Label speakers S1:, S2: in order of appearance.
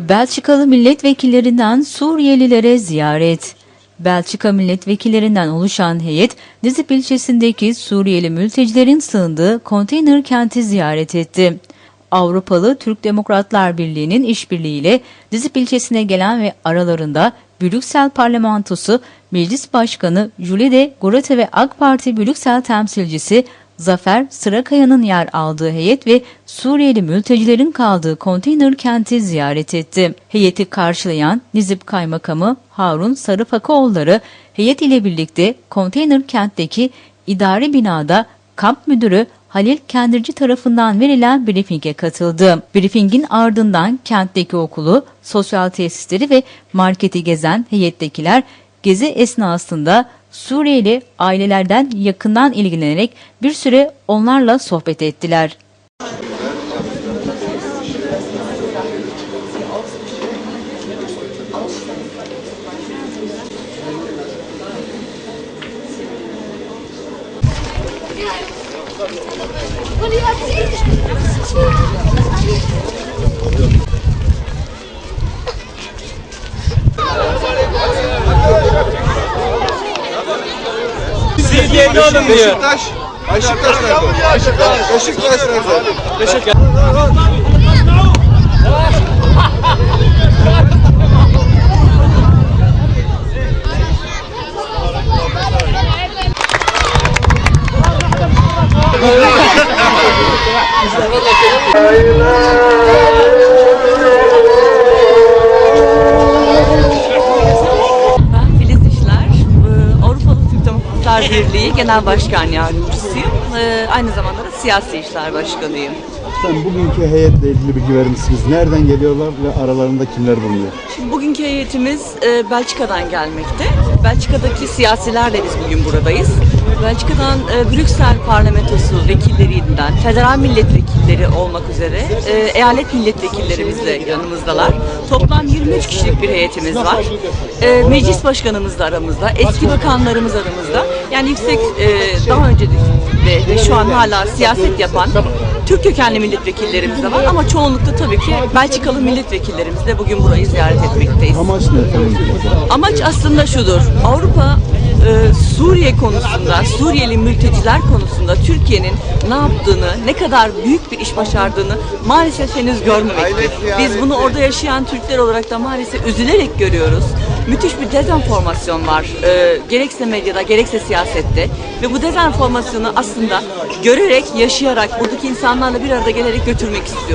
S1: Belçikalı milletvekillerinden Suriyelilere ziyaret. Belçika milletvekillerinden oluşan heyet Dizip ilçesindeki Suriyeli mültecilerin sığındığı konteyner kenti ziyaret etti. Avrupalı Türk Demokratlar Birliği'nin işbirliğiyle Dizip ilçesine gelen ve aralarında Brüksel Parlamentosu Meclis Başkanı Julide Gorete ve AK Parti Brüksel temsilcisi Zafer Sırakaya'nın yer aldığı heyet ve Suriyeli mültecilerin kaldığı konteyner kenti ziyaret etti. Heyeti karşılayan Nizip Kaymakamı Harun Sarıfakoğulları heyet ile birlikte konteyner kentteki idari binada kamp müdürü Halil Kendirci tarafından verilen briefinge katıldı. Briefingin ardından kentteki okulu, sosyal tesisleri ve marketi gezen heyettekiler gezi esnasında Suriyeli ailelerden yakından ilgilenerek bir süre onlarla sohbet ettiler.
S2: Siz yerine alın diyor.
S3: Beşiktaş. Beşiktaş nerede? Beşiktaş. Beşiktaş nerede?
S2: Beşiktaş.
S4: Ben Demokratlar Birliği Genel Başkan Yardımcısıyım. E, Aynı zamanda da Siyasi İşler Başkanıyım.
S5: Sen bugünkü heyetle ilgili bilgi verir misiniz? Nereden geliyorlar ve aralarında kimler bulunuyor?
S4: Şimdi bugünkü heyetimiz e, Belçika'dan gelmekte. Belçika'daki siyasilerle biz bugün buradayız. Belçika'dan e, Brüksel Parlamentosu vekillerinden, federal milletvekilleri olmak üzere e, eyalet milletvekillerimiz de yanımızdalar. Toplam 23 kişilik bir heyetimiz var. E, meclis başkanımız da aramızda, eski bakanlarımız aramızda. Yani yüksek e, daha önce de ve şu an hala siyaset yapan Türk kökenli milletvekillerimiz de var ama çoğunlukta tabii ki Belçikalı milletvekillerimiz de bugün burayı ziyaret etmekteyiz.
S5: Amaç ne?
S4: Amaç aslında şudur. Avrupa e, Suriye konusunda, Suriyeli mülteciler konusunda Türkiye'nin ne yaptığını, ne kadar büyük bir iş başardığını maalesef henüz görmemekte. Biz bunu orada yaşayan Türkler olarak da maalesef üzülerek görüyoruz. Müthiş bir dezenformasyon var. E, gerekse medyada, gerekse siyasette. Ve bu dezenformasyonu aslında görerek, yaşayarak, buradaki insanlarla bir arada gelerek götürmek istiyoruz.